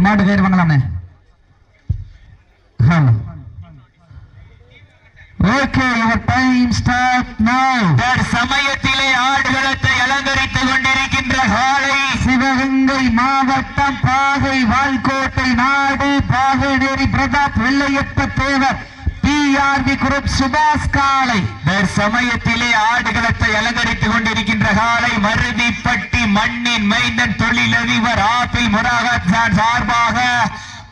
ஒரு மாடு கயிறு வாங்கலாமே okay your time start now சமயத்திலே ஆடுகளத்தை அலங்கரித்துக் கொண்டிருக்கின்ற காலை சிவகங்கை மாவட்டம் பாகை வால்கோட்டை நாடு பாகநேரி பிரதாப் வெள்ளையப்ப தேவர் பிஆர்வி குரூப் சுபாஷ் காளை தற்சமயத்திலே ஆடுகளத்தை அலங்கரித்துக் கொண்டிருக்கின்ற காலை மருதிப்பட்டி மண்ணின் மைந்தன் தொழிலதிபர் ஆப்பிள் முராகத் சார்பாக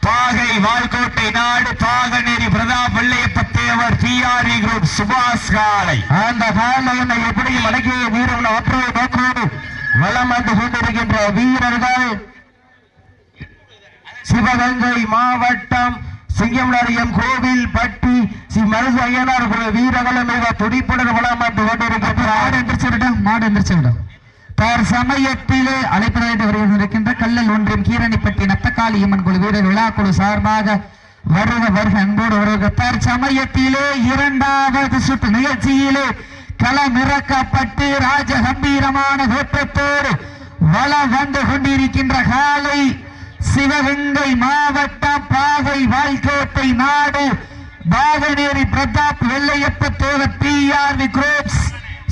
பாகை வால்கோட்டை நாடு பாகநேரி பிரதாப் வெள்ளையப்பத்தேவர் பிஆர்இ குரூப் சுபாஷ் காலை. அந்த காலையினை எப்படியும் அடக்கிய வீரர்கள் ஒற்றை நோக்கோடு வளம் வந்து கொண்டிருக்கின்ற வீரர்கள் சிவகங்கை மாவட்டம் சிங்கம்லரியம் கோவில் பட்டி மனசு ஐயனா இருக்கும் வீரகல மீத துடிப்புடன் விழாமாட்டு கொண்டிருக்கிறது மாடு எந்திரிச்சு விடும் மாடு எந்திரிச்சு விடும் சமயத்திலே அழைப்பதாயிட்டு வருகிறது இருக்கின்ற கல்லல் ஒன்றியம் கீரணிப்பட்டி நத்தக்காளி அம்மன் குழு வீரர் விழா குழு சார்பாக வருக வருக அன்போடு வருக. தயார் சமயத்திலே இரண்டாவது சுற்று நிகழ்ச்சியிலே களமிறக்கப்பட்டு ராஜ கம்பீரமான வெப்பத்தோடு வளம் வந்து கொண்டிருக்கின்ற காலை சிவகங்கை மாவட்டம் பாகை வாழ்க்கோட்டை நாடு பாகநேரி பிரதாப் வெள்ளையப்ப தேவர் பிஆர்வி குரூப்ஸ்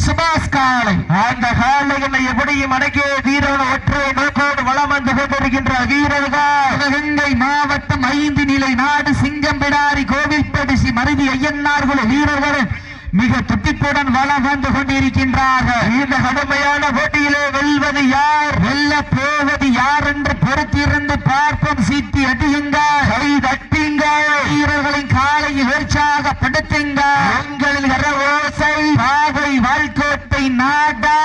சுபாஷ் காலை. அந்த காளைகளை எப்படியும் அடக்கிய வீரோட ஒற்றை நோக்கோடு வளம் வந்து கொண்டிருக்கின்ற வீரர்கள். சிவகங்கை மாவட்டம் ஐந்து நிலை நாடு சிங்கம்பிடாரி கோவில்படி ஸ்ரீ மருதி ஐயன்னார் வீரர்கள். மிக துட்டிப்புடன் வளம் வந்து கொண்டிருக்கின்றார்கள். இந்த கடுமையான போட்டியிலே வெல்வது யார்? வெல்ல போவது யார் என்று பொறுத்திருந்து பார்ப்போம். சீட்டி அடியுங்க கை தட்டுங்க வீரர்களின் காலையில் உற்சாகப்படுத்துங்க எங்களில் கரவோசை பாகை வாழ்க்கோட்டை நாடா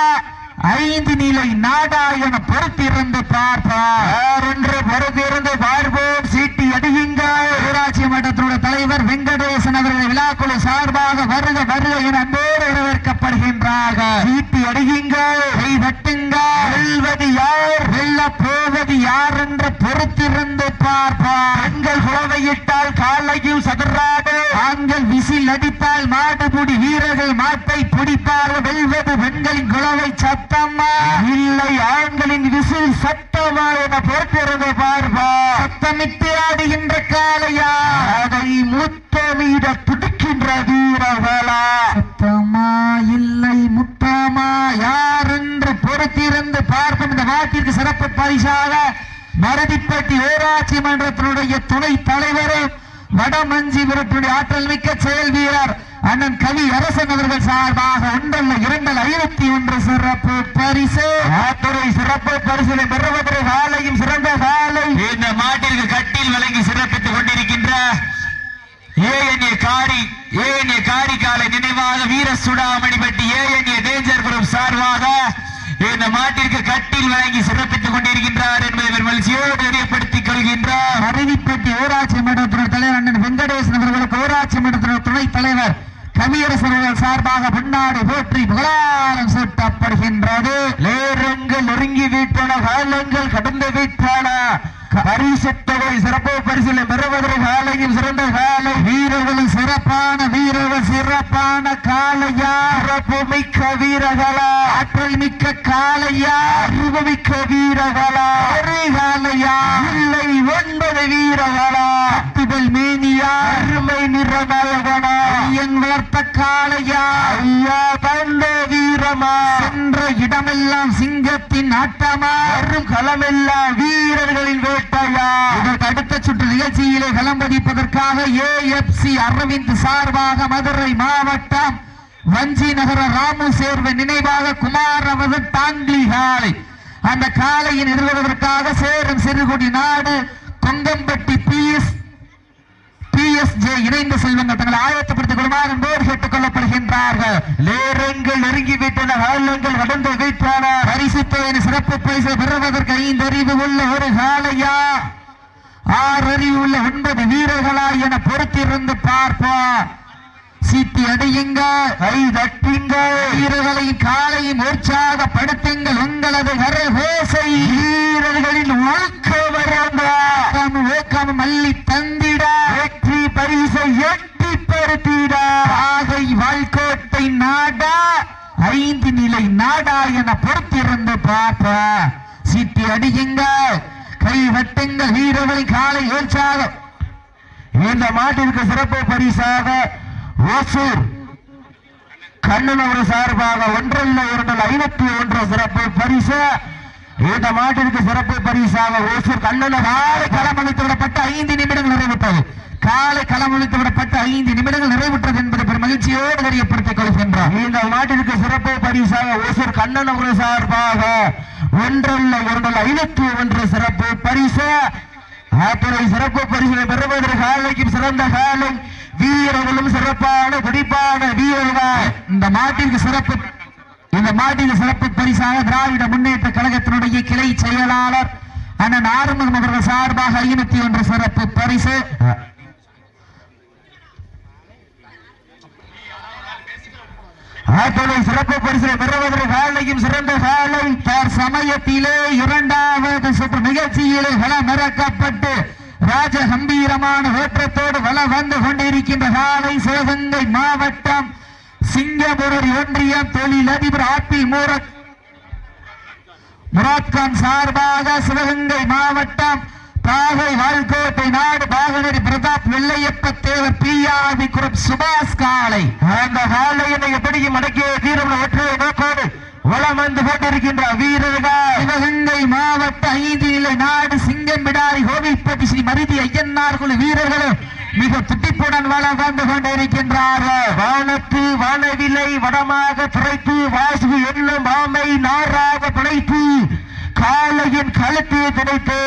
ஐந்து நிலை நாடா என பொறுத்திருந்து பார்ப்பார் என்று பொறுத்திருந்து பார்ப்போம் சீட்டி அடியுங்க ஊராட்சி மன்றத்தினுடைய தலைவர் வெங்கடேசன் அவர்கள் விழாக்குழு சார்பாக வருக வருக என அன்போடு வரவேற்கப்படுகின்றார்கள் சீட்டி அடியுங்க கை தட்டுங்க வெல்வது யார் வெல்ல போவது யார் என்று பொறுத்திருந்து பார்ப்பார் பெண்கள் குழவையிட்டால் காலையில் சதுராடு ஆண்கள் விசில் அடித்தால் வீரர்கள் மாட்டை பிடிப்பார்கள் வெல்வது பெண்களின் குழவை சத்தமா இல்லை ஆண்களின் விசில் சத்தமா என பொறுத்திருந்து பார்ப்பா. சத்தமிட்டு ஆடுகின்ற காலையா அதை முத்தமிட துடிக்கின்ற வீரர்களா? சத்தமா? இல்லை முத்தமா? யார் என்று பொறுத்திருந்து பார்ப்போம். இந்த நாட்டிற்கு சிறப்பு பரிசாக மருதிப்பட்டி ஊராட்சி மன்றத்தினுடைய துணை தலைவரும் வடமஞ்சிபுரத்துடைய ஆற்றல் மிக்க செயல் வீரர் அண்ணன் கவி அரசன் அவர்கள் சார்பாக ஒன்றல்ல இரண்டல் ஐநூத்தி ஒன்று சிறப்பு பரிசு. ஆத்துறை சிறப்பு பரிசிலை பெறுவதற்கு காலையும் சிறந்த காலை இந்த மாட்டிற்கு கட்டில் வழங்கி சிறப்பித்துக் கொண்டிருக்கின்ற ஏஎன்ஏ காரி ஏஎன்ஏ காரி காலை நினைவாக வீர சுடாமணிப்பட்டி ஏஎன்ஏ டேஞ்சர் குரூப் சார்பாக இந்த மாட்டிற்கு கட்டில் வழங்கி சிறப்பித்துக் கொண்டிருக்கின்றார் என்பதை மகிழ்ச்சியோடு தெரியப்படுத்திக் கொள்கின்றார். மருதிப்பட்டி ஊராட்சி மன்றத்தினுடைய தலைவர் அண்ணன் வெங்கடேசன் அவர்களுக்கு ஊராட்சி மன்றத்தினுடைய துணைத் தலைவர் கவியரசர்கள் சார்பாக பின்னாடி போற்றி புகழாரம் சூட்டப்படுகின்றது. நேரங்கள் நெருங்கி வீட்டன காலங்கள் கடந்து வீட்டான. பரிசுத்தொகை சிறப்பு பரிசிலை பெறுவதற்கு காலையில் சிறந்த காலை. வீரர்களும் சிறப்பான வீரர்கள் சிறப்பான காலையா சிறப்பு மிக்க வீரர்களா. ஆற்றல் மிக்க காலையா அறிவு மிக்க வீரர்களா. ஒரு காலையா இல்லை ஒன்பது வீரர்களா. காளையா? ஐயா தந்த வீரமா? சென்ற இடமெல்லாம் சிங்கத்தின் ஆட்டமா? வரும் களமெல்லாம் வீரர்களின் வேட்டையா? இதற்கு அடுத்த சுற்று நிகழ்ச்சியிலே களம்பதிப்பதற்காக ஏஎஃப்சி அரவிந்த் சார்பாக மதுரை மாவட்டம் வஞ்சி நகர ராமு சேர்வை நினைவாக குமாரவது தாண்டி காலை அந்த காளையை நிறுவுவதற்காக சேரும் சிறுகுடி நாடு கொங்கம்பட்டி பிஎஸ் டிஎஸ்ஜே இணைந்த செல்வங்கள் தங்களை ஆயத்தப்படுத்திக் கொள்ளுமாறு அன்போடு கேட்டுக் கொள்ளப்படுகின்றார்கள் நேரங்கள் நெருங்கிவிட்டன. காலங்கள் கடந்து விட்டன. பரிசு தொகையின் சிறப்பு பரிசை பெறுவதற்கு ஐந்து அறிவு உள்ள ஒரு காலையா ஆறு அறிவு உள்ள ஒன்பது வீரர்களா என பொறுத்திருந்து பார்ப்போம். சீட்டி அடியுங்கள். கை தட்டுங்கள். வீரர்களின் காலையும் உற்சாகப்படுத்துங்கள். உங்களது கரை கரகோசை. வீரர்களின் ஊக்கம் வரங்க ஊக்கம் மல்லி தந்திட பரிசை எட்டி பருத்திட ஆகை வாழ்கோட்டை நாடா ஐந்து நிலை நாடா என பொறுத்திருந்து பார்ப்ப. சிட்டி அடியுங்க கை வட்டுங்கள் வீரர்களின் காலை ஏற்றாக. இந்த மாட்டிற்கு சிறப்பு பரிசாக ஓசூர் கண்ணன் ஒரு சார்பாக ஒன்றல்ல இரண்டு ஐநூத்தி ஒன்று சிறப்பு பரிசு. இந்த மாட்டிற்கு சிறப்பு பரிசாக ஓசூர் கண்ணன் காலை களமளித்து விடப்பட்ட ஐந்து நிமிடங்கள் நிறைவுற்றது. காலை களமளித்து விடப்பட்ட ஐந்து நிமிடங்கள் நிறைவுற்றது என்பது பெரும் மகிழ்ச்சியோடு தெரியப்படுத்திக் கொள்கின்றார் இந்த மாட்டிற்கு சிறப்பு பரிசாக ஓசூர் கண்ணன் ஒரு சார்பாக ஒன்றல்ல இரண்டு ஐநூத்தி ஒன்று சிறப்பு பரிசு. அத்துறை சிறப்பு பரிசுகளை பெறுவதற்கு காலைக்கும் சிறந்த காலை வீரர்களும் சிறப்பான துடிப்பான வீரர்கள். இந்த மாட்டிற்கு சிறப்பு இந்த மாட்டிற்கு சிறப்பு பரிசாக திராவிட முன்னேற்ற கழகத்தினுடைய கிளை செயலாளர் அண்ணன் ஆறுமுகம் அவர்கள் சார்பாக ஐநூத்தி ஒன்று சிறப்பு பரிசு. ஆத்தோலை சிறப்பு பரிசை பெறுவதற்கு காலையும் சிறந்த காலை. தார் சமயத்திலே இரண்டாவது சுற்று நிகழ்ச்சியிலே வளம் மறக்கப்பட்டு ராஜ கம்பீரமான ஓட்டத்தோடு வள வந்து கொண்டிருக்கின்ற காலை சிவகங்கை மாவட்டம் சிங்கமுரர் ஒன்றியம் தொழிலதிபர் ஆப்பி மூரத் முராத்கான் சார்பாக சிவகங்கை மாவட்டம் பாகை வாழ்கோட்டை நாடு பாகனரி பிரதாப் வெள்ளையப்ப தேவர் பிஆர்பி குரப் சுபாஷ் காலை அந்த காலையினை எப்படியும் அடக்கிய தீரம் ஒற்றைய நோக்கோடு வளம் வந்து கொண்டிருக்கின்ற வீரர்கள். சிவகங்கை மாவட்ட ஐந்து நிலை நாடு சிங்கம்பிடாரி கோவில்பட்டி ஸ்ரீ மருதி ஐயன்னார் குழு வீரர்களும் மிக துட்டிப்புடன் வளம் வந்து கொண்டிருக்கின்றார்கள். வானத்து வானவிலை வடமாக துறைத்து வாசு என்னும் மாமை நாராக பிழைத்து காலையின் கழுத்தியை திணைத்து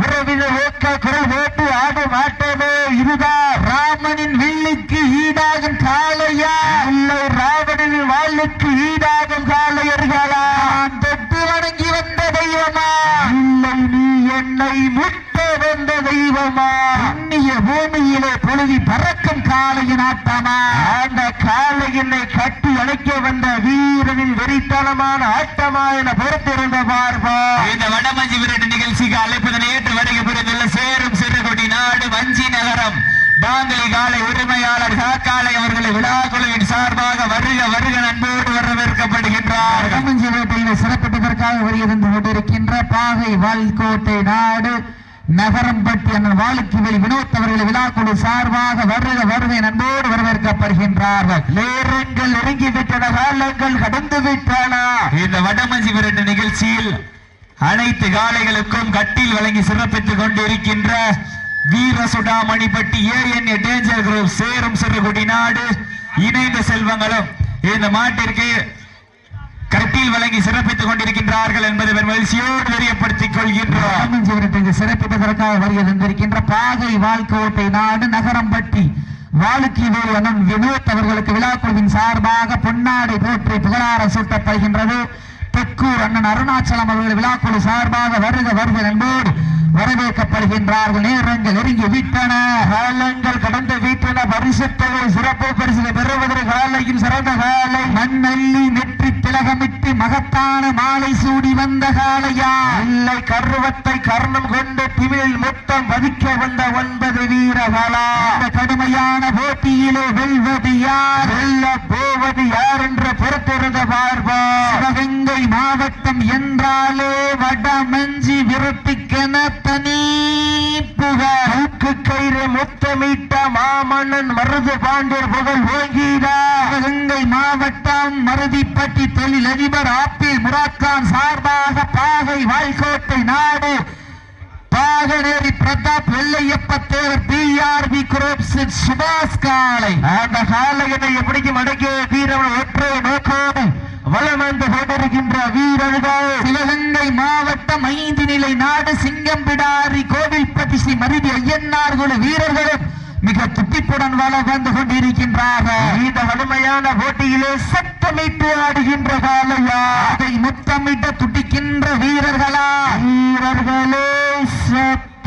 உறவினர் ஓக்க குரல் ஓட்டு ஆடு ஆட்டமே இதுதான் ராமனின் வில்லுக்கு ஈடாகும் காளையா இல்லை ராவணனின் வாழ்வுக்கு ஈடாகும் காளையர்களா நான் தொட்டு வணங்கி வந்த தெய்வமா இல்லை நீ என்னை முட்ட வந்த தெய்வமா புண்ணிய பூமியிலே பொழுதி பறக்கும் காளையின் ஆட்டமா அந்த காளையினை கட்டி அணைக்க வந்த வீரனின் வெறித்தனமான ஆட்டமா என பொறுத்திருந்த பார்ப்பா இந்த வடமஞ்சி விரட்டு நிகழ்ச்சிக்கு அழைப்பதனை ஏற்று வருகை புரிந்துள்ள சேரும் சிறுகுடி நாடு வஞ்சி நகரம் டாங்கலி காலை உரிமையாளர் காக்காலை அவர்களை விழா குழுவின் சார்பாக வருக வருக நண்போடு வரவேற்கப்படுகின்றார்கள் வடமஞ்சி வேட்டையில சிறப்பிட்டதற்காக வெளியிருந்து கொண்டிருக்கின்ற பாகை வால்கோட்டை நாடு நகரம்பட்டி அண்ணன் வாழுக்கு வெளி வினோத் அவர்களை விழாக்குழு சார்பாக வருக வருகை நண்போடு வரவேற்கப்படுகின்றார்கள். நேரங்கள் நெருங்கி விட்டன காலங்கள் கடந்து விட்டன இந்த வடமஞ்சி விரட்டு நிகழ்ச்சியில் அனைத்து காலைகளுக்கும் கட்டில் வழங்கி சிறப்பித்துக் கொண்டிருக்கின்ற வீர சுடாமணிப்பட்டி ஏஎன்ஏ டேஞ்சர் குரூப் சேரும் சிறுகுடி நாடு இணைந்த செல்வங்களும் இந்த மாட்டிற்கு கருத்தில் வழங்கி சிறப்பித்துக் கொண்டிருக்கின்றார்கள் என்பதை மகிழ்ச்சியோடு தெரியப்படுத்திக் கொள்கின்றோம். வடமஞ்சி விரட்டுக்கு சிறப்பிப்பதற்காக வருகை தந்திருக்கின்ற பாகை வால்கோட்டை நாடு நகரம்பட்டி வாழுக்கி வேலு அண்ணன் வினோத் அவர்களுக்கு விழாக்குழுவின் சார்பாக பொன்னாடை போற்றி புகழாரம் சூட்டப்படுகின்றது. தெக்கூர் அண்ணன் அருணாச்சலம் அவர்கள் விழாக்குழு சார்பாக வருக வருக நண்போடு வரவேற்கப்படுகின்றார்கள். நேரங்கள் நெருங்கி விட்டன. காலங்கள் கடந்து விட்டன. பரிசுத்தவை சிறப்பு பரிசு பெறுவதற்கு காலையும் சிறந்த காலை. மண்ணல்லி நெற்றி திலகமிட்டு மகத்தான மாலை சூடி வந்த காலையா? இல்லை கருவத்தை கர்ணம் கொண்டு திமிழில் மொத்தம் வதிக்க வந்த ஒன்பது வீரர்களா? இந்த கடுமையான போட்டியிலே வெல்வது யார்? வெல்ல போவது யார் என்று பொறுத்திருந்த பார்வா சிவகங்கை மாவட்டம் என்றாலே வடமஞ்சி விருத்த தனி புகழ் கயிறு முத்தமிட்ட மாமன்னன் மருது பாண்டியர் புகழ் ஓங்கினார் சிவகங்கை மாவட்டம் மருதிப்பட்டி தொழில் அதிபர் ஆப்பில் முராத்கான் சார்பாக பாகை வாய்க்கோட்டை நாடு. பாகனேரி பிரதாப் வெள்ளையப்ப தேவர் பிஆர்பி குரூப்ஸ் சுபாஷ் காலை அந்த காலையினை எப்படியும் அடக்கிய வீரன் ஒற்றை நோக்கோடு வளம் வந்து கொண்டிருக்கின்ற வீரர்கள். சிவகங்கை மாவட்டம் ஐந்து நிலை நாடு சிங்கம்பிடாரி கோவில்பட்டி ஸ்ரீ மருதி ஐயன்னார் குழு வீரர்களும் மிக துட்டிப்புடன் வளம் வந்து கொண்டிருக்கின்றார்கள். இந்த வலிமையான போட்டியிலே சத்தமிட்டு ஆடுகின்ற காலையா அதை முத்தமிட்ட துடிக்கின்ற வீரர்களா? வீரர்களே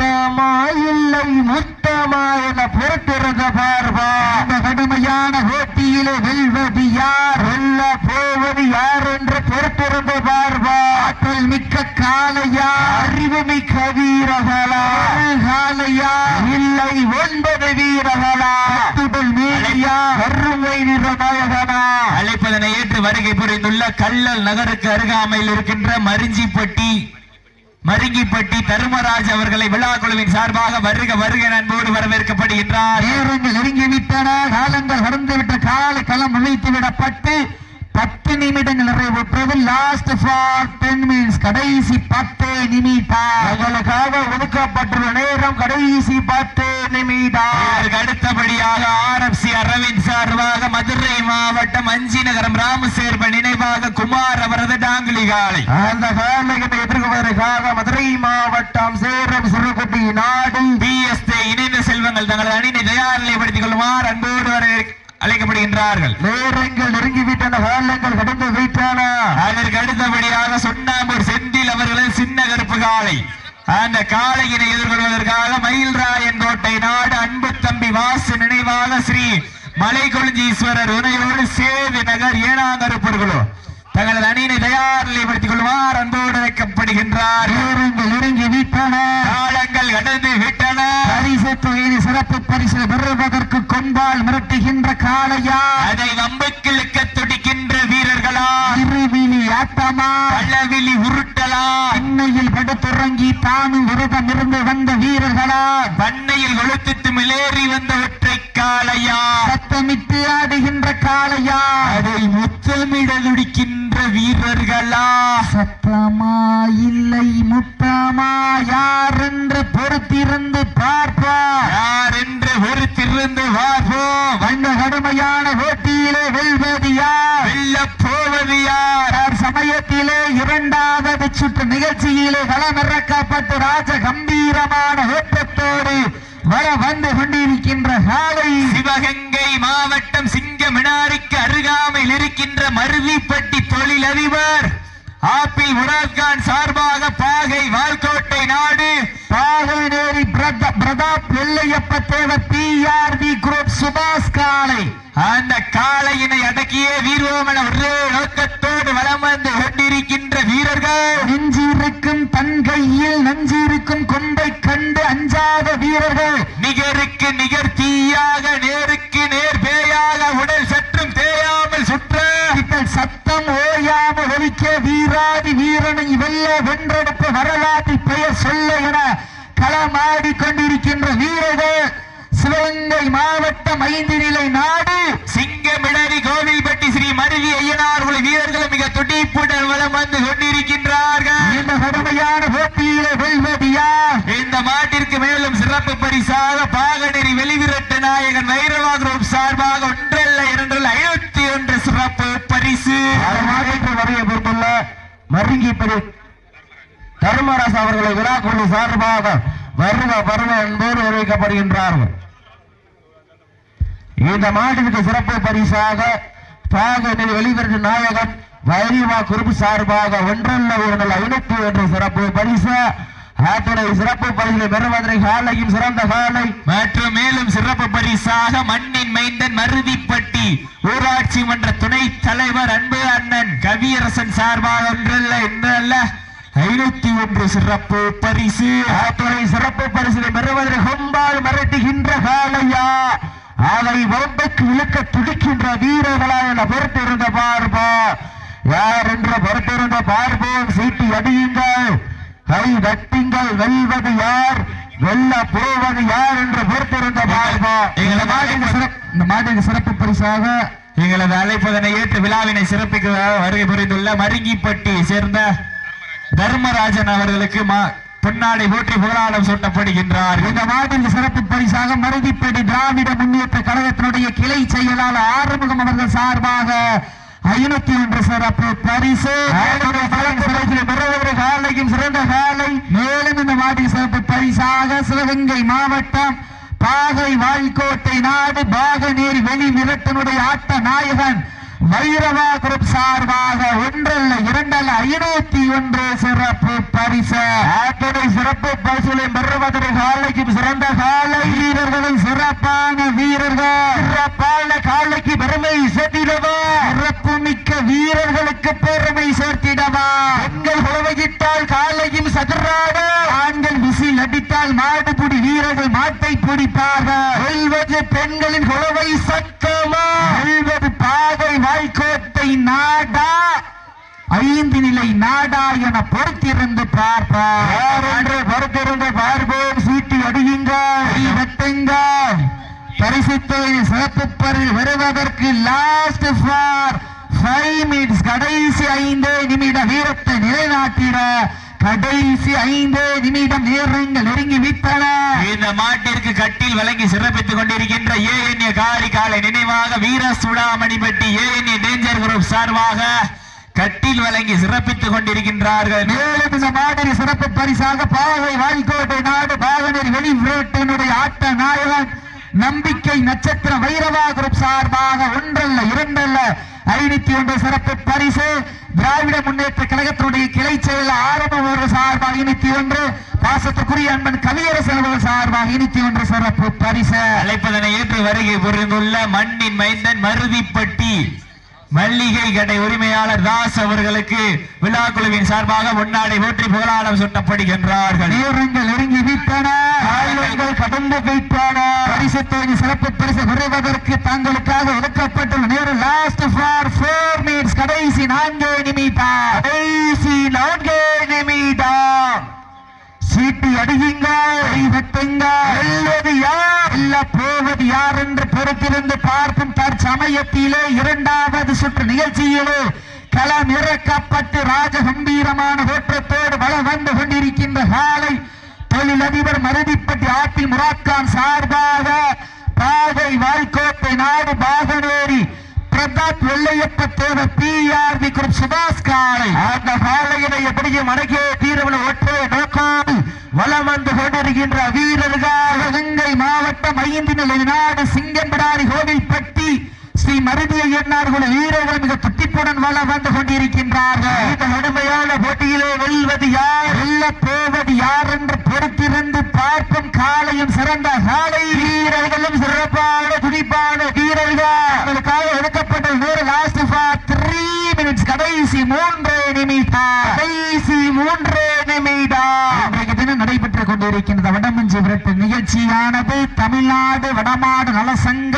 முத்தமா இல்லை முத்தமா என பொறுத்திருந்த பார்வா. இந்த கடுமையான போட்டியிலே வெல்வது யார் வெல்ல போவது யார் என்று பொறுத்திருந்த பார்வா. ஆற்றல் மிக்க காலையா அறிவு மிக்க வீரர்களா. காலையா இல்லை ஒன்பது வீரர்களா. அத்துடன் மேலியா கருமை நிறநாயகனா அழைப்பதனை ஏற்று வருகை புரிந்துள்ள கள்ளல் நகருக்கு அருகாமையில் இருக்கின்ற மரிஞ்சிப்பட்டி. மருங்கிப்பட்டி தருமராஜ் அவர்களை விழா குழுவின் சார்பாக வருக வருக அன்போடு வரவேற்கப்படுகின்றார். நேரங்கள் நெருங்கி விட்டன காலங்கள் கடந்து விட்ட கால களம் அமைத்து விடப்பட்டு பத்து நிமிடங்கள் நிறைவுற்றது லாஸ்ட் ஃபார் டென் மினிட்ஸ் கடைசி பத்து நிமிடம். எங்களுக்காக ஒதுக்கப்பட்டுள்ள நேரம் கடைசி பத்து நிமிடம். அடுத்தபடியாக ஆர்எஃப்சி அரவிந்த் சார்பாக மதுரை மாவட்டம் அஞ்சி நகரம் ராமசேர்பன் நினைவாக குமார் அவரது டாங்கிலி காலை. அந்த காலைகளை எதிர்கொள்வதற்காக மதுரை மாவட்டம் சேரம் சிறுகுட்டி நாடு. பிஎஸ்டி இணைந்த செல்வங்கள் தங்களது அணியினை தயார் நிலைப்படுத்திக் கொள்ளுமாறு அன்போடு அழைக்கப்படுகின்றார்கள். நேரங்கள் நெருங்கிவிட்டன காலங்கள் கடந்து விட்டன அதற்கு அடுத்தபடியாக சொன்னாம்பூர் செந்தில் அவர்களது சின்ன கருப்பு காளை. அந்த காளையினை எதிர்கொள்வதற்காக மயில்ராயன் கோட்டை நாடு அன்பு தம்பி வாசு நினைவாக ஸ்ரீ மலை கொழுஞ்சீஸ்வரர் துணையோடு சேது நகர் ஏனாங்கருப்பர்களோ. தங்களது அணியினை தயார் நிலைப்படுத்திக் அன்போடு விட்டன. காலங்கள் கடந்து விட்டன. பரிசு தொகையின் சிறப்பு பரிசு பெறுவதற்கு கொம்பால் மிரட்டுகின்ற காளையா. அதை வம்புக்கு இழுக்க துடிக்கின்ற வீரர்களா இருவிழி ஆட்டமா? பள்ளவிழி உருட்டலா அன்னையில் படுத்துறங்கி தானும் விரதம் இருந்து வந்த வீரர்களா பண்ணையில் கொளுத்துத்து மிளேறி வந்த ஒற்றை காளையா சத்தமிட்டு ஆடுகின்ற காளையா அதை முத்தமிட துடிக்கின்ற வீரர்களா சத்தமா? இல்லை முத்தமா? யார் என்று பொறுத்திருந்து பார்ப்பா யார் என்று ஒரு திருந்து பார்ப்போம். அந்த கடுமையான போட்டியிலே வெல்வது யார் வெல்ல போவது யார் சமயத்திலே இரண்டாவது சுற்று நிகழ்ச்சியிலே களமிறக்கப்பட்டு ராஜ கம்பீரமான ஓட்டத்தோடு வர வந்து கொண்டிருக்கின்ற காலை. சிவகங்கை மாவட்டம் சிங்கமினாருக்கு அருகாமையில் இருக்கின்ற மருவிப்பட்டி தொழிலதிபர் ஆப்பிள் முராத்கான் சார்பாக பாகை வால்கோட்டை நாடு. பாகனேரி பிரத- பிரதாப் வெள்ளையப்ப தேவ பிஆர்பி குரூப் சுபாஷ் காலை. அந்த காளையினை அடக்கியே வீர்வோம் என ஒரே நோக்கத்தோடு வலம் வந்து கொண்டிருக்கின்ற வீரர்கள். நெஞ்சிருக்கும் தன் கையில் நஞ்சிருக்கும் கொம்பை கண்டு அஞ்சாத வீரர்கள். நிகருக்கு நிகர் தீயாக நேருக்கு நேர் பேயாக உடல் சற்றும் தேயாமல் சுற்ற. சத்தம் ஓயாம ஒலிக்க வீராதி வீரனை வெல்ல வென்றெடுப்பு வரலாற்று பெயர் சொல்ல என களமாடி கொண்டிருக்கின்ற வீரர்கள். சிவகங்கை மாவட்டம் ஐந்து நிலை நாடு. சிங்கமிடரி கோவில்பட்டி ஸ்ரீ மருவி ஐயனார் வீரர்கள் மிக துடிப்புடன் வலம் வந்து கொண்டிருக்கின்றார்கள். இந்த கடுமையான போட்டியிலே வெல்வது யார்? இந்த மாட்டிற்கு மேலும் சிறப்பு பரிசாக பாகநெறி வெளிவிரட்டு நாயகன் வைரவா குரூப் சார்பாக ஒன்றல்ல இரண்டல்ல ஐநூத்தி ஒன்று சிறப்பு பரிசு. வரைய பொறுத்துள்ள மருங்கிப்படி தர்மராஜ் அவர்களை விழாக்குழு சார்பாக வருக வருக என்போடு அறிவிக்கப்படுகின்றார்கள். இந்த மாட்டிற்கு சிறப்பு பரிசாக பாகனில் வெளிவரும் நாயகன் வைரிவா குறுப்பு சார்பாக ஒன்றல்ல ஒரு ஐநூத்தி ஒன்று சிறப்பு பரிசு. அத்துறை சிறப்பு பரிசு பெறுவதற்கு காலையும் சிறந்த காலை. மற்றும் மேலும் சிறப்பு பரிசாக மண்ணின் மைந்தன் மருதிப்பட்டி ஊராட்சி மன்ற துணைத் தலைவர் அன்பு அண்ணன் கவியரசன் சார்பாக ஒன்றல்ல என்றல்ல ஐநூத்தி ஒன்று சிறப்பு பரிசு. அத்துறை சிறப்பு பரிசினை பெறுவதற்கு கொம்பால் மிரட்டுகின்ற காலையா. அதை வம்புக்கு இழுக்க துடிக்கின்ற வீரர்களா என பொறுத்திருந்த பார்ப்போம் யார் என்று பொறுத்திருந்த பார்ப்போம் சீட்டி அடியுங்கள். கை தட்டுங்கள் வெல்வது யார்? வெல்ல போவது யார் என்று பொறுத்திருந்த பார்ப்போம் இந்த மாட்டிற்கு சிறப்பு இந்த மாட்டிற்கு சிறப்பு பரிசாக எங்களது அழைப்பதனை ஏற்று விழாவினை சிறப்பிக்க வருகை புரிந்துள்ள மருங்கிப்பட்டியை சேர்ந்த தர்மராஜன் அவர்களுக்கு பொன்னாடை போற்றி புகழாடம் சூட்டப்படுகின்றார். இந்த மாட்டிற்கு சிறப்பு பரிசாக மருதிப்படி திராவிட முன்னேற்ற கழகத்தினுடைய கிளை செயலாளர் ஆறுமுகம் அவர்கள் சார்பாக ஐநூத்தி ஒன்று சிறப்பு பரிசு. காலைக்கும் சிறந்த காலை. மேலும் இந்த மாட்டின் சிறப்பு பரிசாக சிவகங்கை மாவட்டம் பாகை வாய்க்கோட்டை நாடு பாகநேரி வெளி மிரட்டனுடைய ஆட்ட நாயகன் வைரவா குரூப் சார்பாக ஒன்றல்ல இரண்டல்ல ஐநூத்தி ஒன்று சிறப்பு பரிசு. அத்தனை சிறப்பு பரிசுகளை பெறுவதற்கு காலைக்கு சிறந்த காலை வீரர்களும் சிறப்பான வீரர்கள். சிறப்பான காலைக்கு பெருமை சேர்த்திடவா? சிறப்பு மிக்க வீரர்களுக்கு பெருமை சேர்த்திடவா? பெண்கள் உழவையிட்டால் காலையும் சதுராட? ஆண்கள் விசில் அடித்தால் மாடுபிடி வீரர்கள் மாட்டை பிடிப்பார்கள். பெண்களின் குழவை சத்தமா? வெல்வது பாதை வாய்க்கோட்டை நாடா நிலை நாடா என பொறுத்திருந்து பார்ப்பார் யாரென்று பொறுத்திருந்து பார்ப்போம்? சீட்டி அடியுங்கள் பரிசுத்தை சிறப்பு பரிசு வருவதற்கு லாஸ்ட் ஃபார் ஃபைவ் மினிட்ஸ் கடைசி ஐந்து நிமிட வீரத்தை நிலைநாட்டிட. கடைசி ஐந்து நிமிடம் நேரங்கள் நெருங்கி விட்டன. இந்த மாட்டிற்கு கட்டில் வழங்கி சிறப்பித்துக் கொண்டிருக்கின்ற ஏஎன்ஏ காரி காலை நினைவாக வீர சுடாமணிப்பட்டி ஏஎன்ஏ டேஞ்சர் குரூப் சார்பாக கட்டில் வழங்கி சிறப்பித்துக் கொண்டிருக்கின்றார்கள். மேலும் இந்த மாதிரி சிறப்பு பரிசாக பாவை வாய்க்கோட்டை நாடு பாகனரி வெளிநாட்டினுடைய ஆட்ட நாயகன் நம்பிக்கை நட்சத்திர வைரவா குரூப் சார்பாக ஒன்றல்ல இரண்டல்ல ஐநூத்தி ஒன்று சிறப்பு பரிசு. திராவிட முன்னேற்ற கழகத்தினுடைய கிளை செயல் ஆரம்ப ஒரு சார்பாக இனித்தி ஒன்று. பாசத்துக்குரிய அன்பன் கவியரசன் அவர்கள் சார்பாக இனித்தி ஒன்று சிறப்பு பரிசு. அழைப்பதனை ஏற்று வருகை புரிந்துள்ள மண்ணின் மைந்தன் மருதிப்பட்டி. மல்லிகை கடை உரிமையாளர் தாஸ் அவர்களுக்கு விழா குழுவின் சார்பாக முன்னாடி போற்றி புகழாரம் சுட்டப்படுகின்றார்கள். நேரங்கள் நெருங்கி விட்டன கடந்து விட்டன. பரிசு தொகுதி சிறப்பு பரிசு குறைவதற்கு தங்களுக்காக ஒதுக்கப்பட்டுள்ள நேரம் லாஸ்ட் ஃபார் ஃபோர் மினிட்ஸ் கடைசி நான்கு நிமிடம் கடைசி நான்கு நிமிடம் சீட்டி அடியுங்கள் கை தட்டுங்கள் வெல்வது யார் வெல்ல போவது யார் என்று பொறுத்திருந்து பார்க்கும் தற்சமயத்திலே இரண்டாவது சுற்று நிகழ்ச்சியிலே களம் இறக்கப்பட்டு ராஜகம்பீரமான தோற்றத்தோடு வளம் வந்து கொண்டிருக்கின்ற காலை தொழிலதிபர் மருதிப்பட்டி ஆட்டி முராத்கான் சார்பாக பாகை வாய்க்கோப்பை நாடு பாகனேரி பிரதாப் வெள்ளையப்ப தேவர் பிஆர்பி குரூப் சுபாஷ் காலை. அந்த காலையினை எப்படியும் அடக்கிய தீரவன ஒற்றை நோக்கம் வளம் வந்து கொண்டிருக்கின்ற வீரர்கள். சிவகங்கை மாவட்டம் ஐந்து நிலை நாடு சிங்கம்பிடாரி கோவில்பட்டி ஸ்ரீ மருதிய எண்ணார்குல வீரர்கள் மிக துட்டிப்புடன் வளம் வந்து கொண்டிருக்கின்றார்கள். இந்த கடுமையான போட்டியிலே வெல்வது யார்? வெல்ல போவது யார் என்று பொறுத்திருந்து பார்க்கும் காலையும் சிறந்த காலை. வீரர்களும் சிறப்பான துடிப்பான வீரர்கள். அவர்களுக்காக ஒதுக்கப்பட்ட நேரம் லாஸ்ட் ஃபார் த்ரீ மினிட்ஸ் கடைசி மூன்று நிமிடம். கடைசி மூன்று நிமிடம். தினம் நடைபெற்றுக் கொண்டிருக்கின்றது. வடமஞ்சி விரட்டு நிகழ்ச்சியானது. தமிழ்நாடு வடமாடு நலசங்க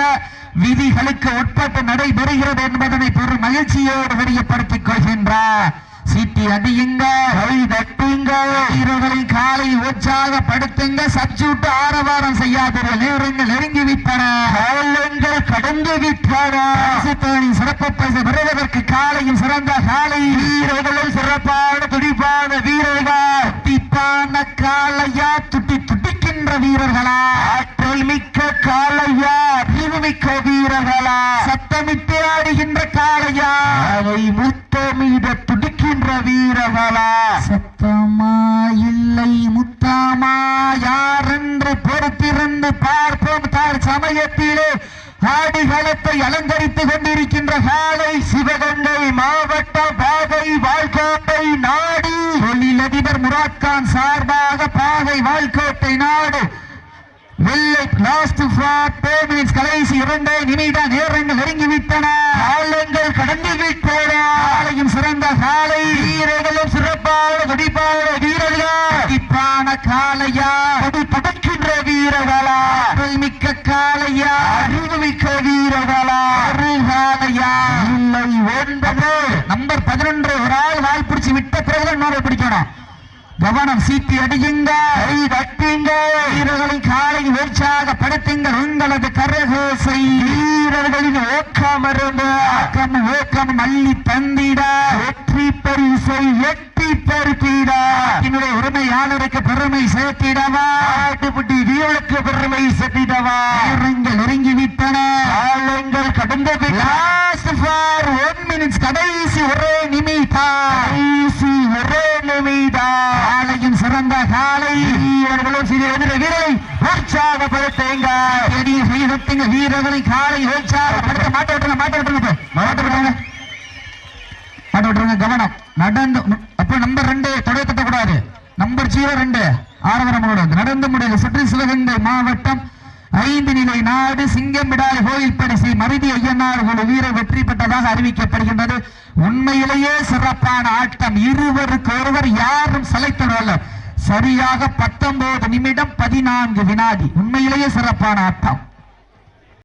விதிகளுக்கு உட்பட்டு நடைபெறுகிறது என்பதனை பெரும் மகிழ்ச்சியோடு தெரியப்படுத்திக் கொள்கின்றார் சீட்டி அடியுங்க கை தட்டுங்க வீரர்களின் காலை உற்சாகப்படுத்துங்க சச்சூட்டு ஆரவாரம் செய்யாதீர்கள். நேரங்கள் நெருங்கி விட்டன கடந்து விட்டன சிறப்பு பரிசு பெறுவதற்கு காலையும் சிறந்த காலை. வீரர்களும் சிறப்பான துடிப்பான வீரர்கள். துடிப்பான துட்டி துடிக்கின்ற வீரர்களா? ஆற்றல் மிக்க காளையா? மிக்க வீரர்களா? சத்தமிட்டு ஆடுகின்ற காளையா? அதை முத்தமிட துடிக்கின்ற வீரர்களா? சத்தமா இல்லை முத்தாமா? யார் என்று பொறுத்திருந்து பார்ப்போம். தார் சமயத்திலே ஆடிகளத்தை அலங்கரித்துக் கொண்டிருக்கின்ற காலை சிவகங்கை மாவட்ட பாகை வாழ்கோட்டை நாடு அதிபர் முராத்கான் சார்பாக பாகை வாழ்கோட்டை நாடு. வெள்ளை லாஸ்ட் மினிட்ஸ் கடைசி இரண்டே நிமிடம் நேரங்கள் நெருங்கி விட்டன. காலங்கள் கடந்து விட்டன. காலையும் சிறந்த காலை. வீரர்களும் சிறப்பான துடிப்பான வீரர்கள். துடிப்பான காளையா? கொடி படைக்கின்ற வீரர்களா? மிக்க காளையா? அறிவு மிக்க வீரர்களா ஒரு காளையா இல்லை ஒன்பது நம்பர் பதினொன்று ஒரு ஆள் வாய் பிடிச்சு விட்ட பிறகு இன்னொரு பிடிக்கணும் கவனம் சீட்டி அடியுங்க கை தட்டுங்க வீரர்களின் காலை உற்சாகப்படுத்துங்கள் உங்களது கரகோசை. வீரர்களின் ஓக்கம் இருந்து ஆக்கம் ஓக்கம் மல்லி தந்திட. வெற்றி பரிசை எட்டி பருத்திட என்னுடைய உரிமையாளருக்கு பெருமை சேர்த்திடவா. ஆட்டுப்பட்டி வீரர்களுக்கு பெருமை சேர்த்திடவா. வீரங்கள் நெருங்கிவிட்டன. ஆளுங்கள் காலங்கள் கடந்து லாஸ்ட் ஃபார் ஒன் மினிட்ஸ் கடைசி ஒரே நிமிடம் கடைசி ஒரே நிமிடம் காலையும் காலை. வீரர்களும் சிறு எதிர வீரரை உற்சாகப்படுத்துங்க. பெரிய செய்தத்துங்க வீரர்களை காலை உற்சாகப்படுத்த மாட்ட விட்டுருங்க மாட்ட விட்டுருங்க மாட்ட விட்டுருங்க. மாட்ட விட்டுருங்க கவனம். நடந்து அப்ப நம்பர் ரெண்டு தொடைய தட்டக்கூடாது. நம்பர் ஜீரோ ரெண்டு ஆரவரம் நடந்து முடியல சுற்றி சிவகங்கை மாவட்டம் ஐந்து நிலை நாடு சிங்கம் சிங்கம்பிடாய் கோயில் பரிசு மருதி ஐயனார் ஒரு வீரர் வெற்றி பெற்றதாக அறிவிக்கப்படுகின்றது. உண்மையிலேயே சிறப்பான ஆட்டம். இருவருக்கு ஒருவர் யாரும் சலைத்தனல்ல சரியாக பத்தொன்பது நிமிடம் பதினான்கு வினாடி. உண்மையிலேயே சிறப்பான ஆட்டம்.